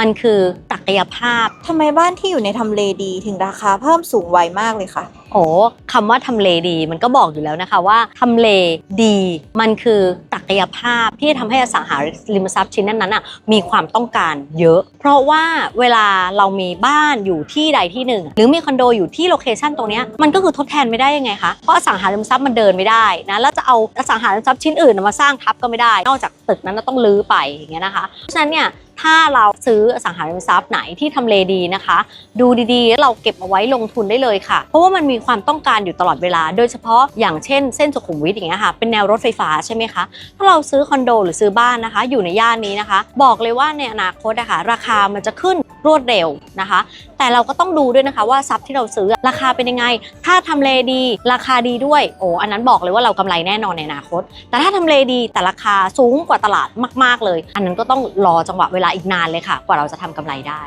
มันคือศักยภาพ ทำไมบ้านที่อยู่ในทำเลดีถึงราคาเพิ่มสูงไวมากเลยคะโอ้คำว่าทำเลดีมันก็บอกอยู่แล้วนะคะว่าทำเลดี มันคือศักยภาพที่ทำให้อสังหาริมทรัพย์ชิ้นนั้นๆน่ะมีความต้องการเยอะ เพราะว่าเวลาเรามีบ้านอยู่ที่ใดที่หนึ่ง หรือมีคอนโดอยู่ที่โลเคชันตรงเนี้ยมันก็คือทดแทนไม่ได้ยังไงคะเพราะอสังหาริมทรัพย์มันเดินไม่ได้นะแล้วจะเอาอสังหาริมทรัพย์ชิ้นอื่นมาสร้างทับก็ไม่ได้ นอกจากตึกนั้นต้องรื้อไปอย่างเงี้ยนะคะเพราะฉะนั้นเนี่ย ถ้าเราซื้อสังหาริมทรัพย์ไหนที่ทำเลดีนะคะ ดูดีๆแล้วเราเก็บเอาไว้ลงทุนได้เลยค่ะ เพราะว่ามันมีความต้องการอยู่ตลอดเวลา โดยเฉพาะอย่างเช่นเส้นสุขุมวิทอย่างเงี้ยค่ะเป็นแนวรถไฟฟ้าใช่ไหมคะถ้าเราซื้อคอนโดหรือซื้อบ้านนะคะ อยู่ในย่านนี้นะคะ บอกเลยว่าในอนาคตนะคะราคามันจะขึ้น รวดเร็วนะคะ แต่เราก็ต้องดูด้วยนะคะว่าทรัพย์ที่เราซื้อราคาเป็นยังไง ถ้าทำเลดี ราคาดีด้วยโอ้อันนั้นบอกเลยว่าเรากำไรแน่นอนในอนาคต แต่ถ้าทำเลดีแต่ราคาสูงกว่าตลาดมาก ๆเลย อันนั้นก็ต้องรอจังหวะเวลาอีกนานเลยค่ะ กว่าเราจะทำกำไรได้